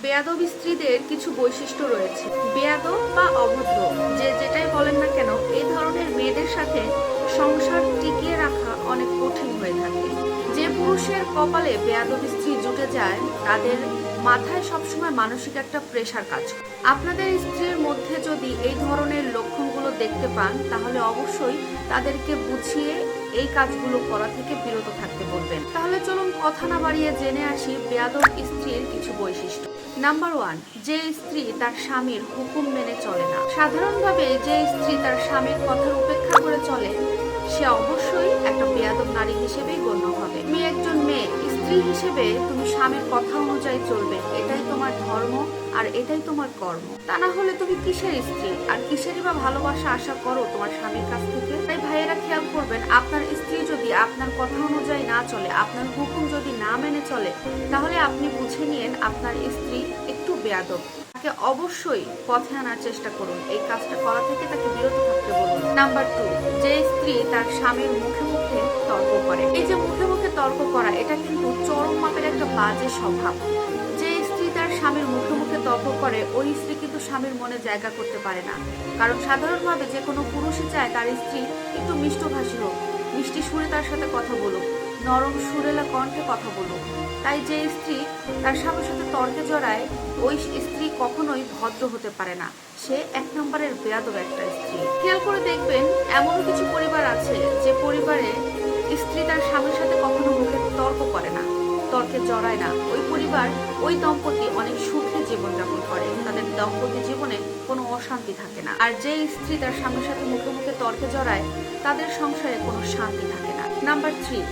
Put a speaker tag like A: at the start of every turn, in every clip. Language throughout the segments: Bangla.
A: বেয়াদব স্ত্রীদের কিছু বৈশিষ্ট্য রয়েছে। বেয়াদব বা অভদ্র, যে যেটাই বলেন না কেন এই ধরনের মেয়েদের সাথে সংসার টিকিয়ে রাখা অনেক কঠিন হয়ে থাকে। যে পুরুষের কপালে বেয়াদব স্ত্রী জুটে যায়, তাদের মাথায় সবসময় মানসিক একটা প্রেশার কাজ আপনাদের স্ত্রীর মধ্যে যদি এই ধরনের লক্ষণগুলো দেখতে পান, তাহলে অবশ্যই তাদেরকে বুঝিয়ে এই কাজগুলো করা থেকে বিরত থাকতে বলবেন। তাহলে চলুন কথা না বাড়িয়ে জেনে আসি বেয়াদব স্ত্রীর কিছু বৈশিষ্ট্য। নাম্বার ওয়ান যে স্ত্রী তার স্বামীর হুকুম মেনে চলে না। সাধারণভাবে যে স্ত্রী তার স্বামীর কথার উপেক্ষা করে চলে, সে অবশ্যই একটা বেয়াদব নারী হিসেবেই গণ্য হবে। তুমি একজন মেয়ে, স্ত্রী হিসেবে তুমি স্বামীর কথা অনুযায়ী চলবে। তোমার ধর্ম আর এটাই তোমার কর্ম। তা না হলে তুমি কিসের স্ত্রী? আর কিসেরই বা ভালোবাসা আশা করো তোমার স্বামীর কাছ থেকে? তাই ভাইয়েরা খেয়াল করবেন, আপনার স্ত্রী যদি আপনার কথা অনুযায়ী না চলে, আপনার হুকুম যদি না মেনে চলে, তাহলে আপনি বুঝে নিয়েন আপনার স্ত্রী একটু বেয়াদব। তাকে অবশ্যই পথে আনার চেষ্টা করুন। এই কাজটা করা থেকে তাকে বিরত থাকতে বলুন। নাম্বার টু, যে স্ত্রী তার স্বামীর মুখে মুখে তর্ক করে। এই যে মুখে মুখে তর্ক করা, এটা কিন্তু চরম মাপের একটা বাজে স্বভাব। স্বামীর মুখে মুখে তর্ক করে, ওই স্ত্রী কিন্তু স্বামীর মনে জায়গা করতে পারে না। কারণ সাধারণভাবে যে কোনো পুরুষই চায় তার স্ত্রী একটু মিষ্টভাষী হোক, মিষ্টি সুরে তার সাথে কথা বলুক, নরম সুরেলা কণ্ঠে কথা বলুক। তাই যে স্ত্রী তার স্বামীর সাথে তর্কে জড়ায়, ওই স্ত্রী কখনোই ভদ্র হতে পারে না। সে এক নম্বরের বেয়াদব একটা স্ত্রী। খেয়াল করে দেখবেন এমন কিছু পরিবার আছে যে পরিবারে স্ত্রী তার স্বামীর সাথে কখনো মুখে তর্ক করে তর্কে জড়ায় না। ওই পরিবার, ওই দম্পতি অনেক সুখে জীবনযাপন করে। তাদের দাম্পত্য জীবনে কোনো অশান্তি থাকে না। আর যে স্ত্রী তার স্বামীর সাথে মুখে মুখে তর্কে জড়ায়, তাদের সংসারে কোনো শান্তি থাকে না। নাম্বার থ্রি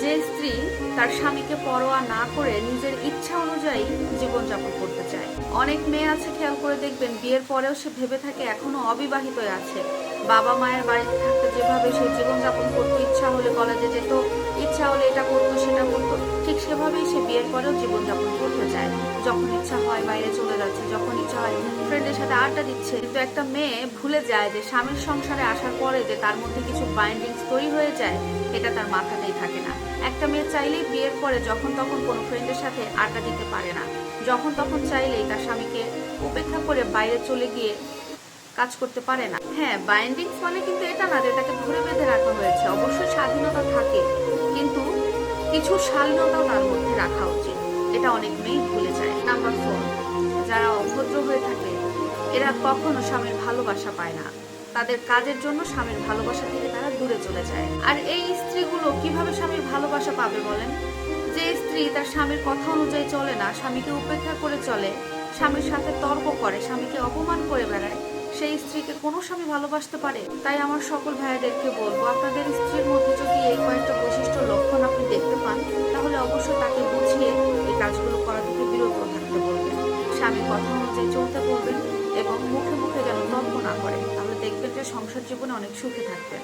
A: যে স্ত্রী তার স্বামীকে পরোয়া না করে নিজের ইচ্ছা অনুযায়ী জীবনযাপন করতে চায়। অনেক মেয়ে আছে, খেয়াল করে দেখবেন, বিয়ের পরেও সে ভেবে থাকে এখনও অবিবাহিত আছে। বাবা মায়ের বাড়িতে থাকতে যেভাবে সে জীবনযাপন করতো ইচ্ছা হলে কলেজে যেত, ইচ্ছা হলে এটা করতো, সেটা করতো, ঠিক সেভাবেই সে বিয়ের পরেও জীবনযাপন করতে চায়। যখন ইচ্ছা হয় বাইরে চলে যাচ্ছে, যখন ইচ্ছা হয় ফ্রেন্ডের সাথে আড্ডা দিচ্ছে, কিন্তু একটা মেয়ে ভুলে যায় যে স্বামীর সংসারে আসার পরে যে তার মধ্যে কিছু বাইন্ডিংস তৈরি হয়ে যায়, এটা তার মাথাতেই থাকে না। একটা মেয়ে চাইলেই বিয়ের পরে যখন তখন কোনো ফ্রেন্ডের সাথে আড্ডা দিতে পারে না। যখন তখন চাইলেই তার স্বামীকে উপেক্ষা করে বাইরে চলে গিয়ে কাজ করতে পারে না। হ্যাঁ বাইন্ডিংস মানে কিন্তু এটা না যে এটাকে ধরে বেঁধে রাখা হয়েছে। অবশ্যই স্বাধীনতা থাকে, কিন্তু কিছু শালীনতাও তার মধ্যে রাখা উচিত। এটা অনেক মেয়েই ভুলে যায়। নাম্বার ফোর যারা অভদ্র হয়ে থাকে, এরা কখনো স্বামীর ভালোবাসা পায় না। তাদের কাজের জন্য স্বামীর ভালোবাসা থেকে তারা দূরে চলে যায়। আর এই স্ত্রীগুলো কীভাবে স্বামীর ভালোবাসা পাবে বলেন? যে স্ত্রী তার স্বামীর কথা অনুযায়ী চলে না, স্বামীকে উপেক্ষা করে চলে, স্বামীর সাথে তর্ক করে, স্বামীকে অপমান করে বেড়ায় সেই স্ত্রীকে কোনো স্বামী ভালোবাসতে পারে? তাই আমার সকল ভাইয়াদেরকে বলব, আপনাদের স্ত্রীর মধ্যে যদি এই কয়েকটা বৈশিষ্ট্য লক্ষণ আপনি দেখতে পান, তাহলে অবশ্যই তাকে বুঝিয়ে এই কাজগুলো করা থেকে বিরত থাকতে বলবেন। স্বামী কথা অনুযায়ী চলতে বলবেন এবং মুখে মুখে যেন তর্ক না করে, তাহলে দেখবেন যে সংসার জীবনে অনেক সুখে থাকবেন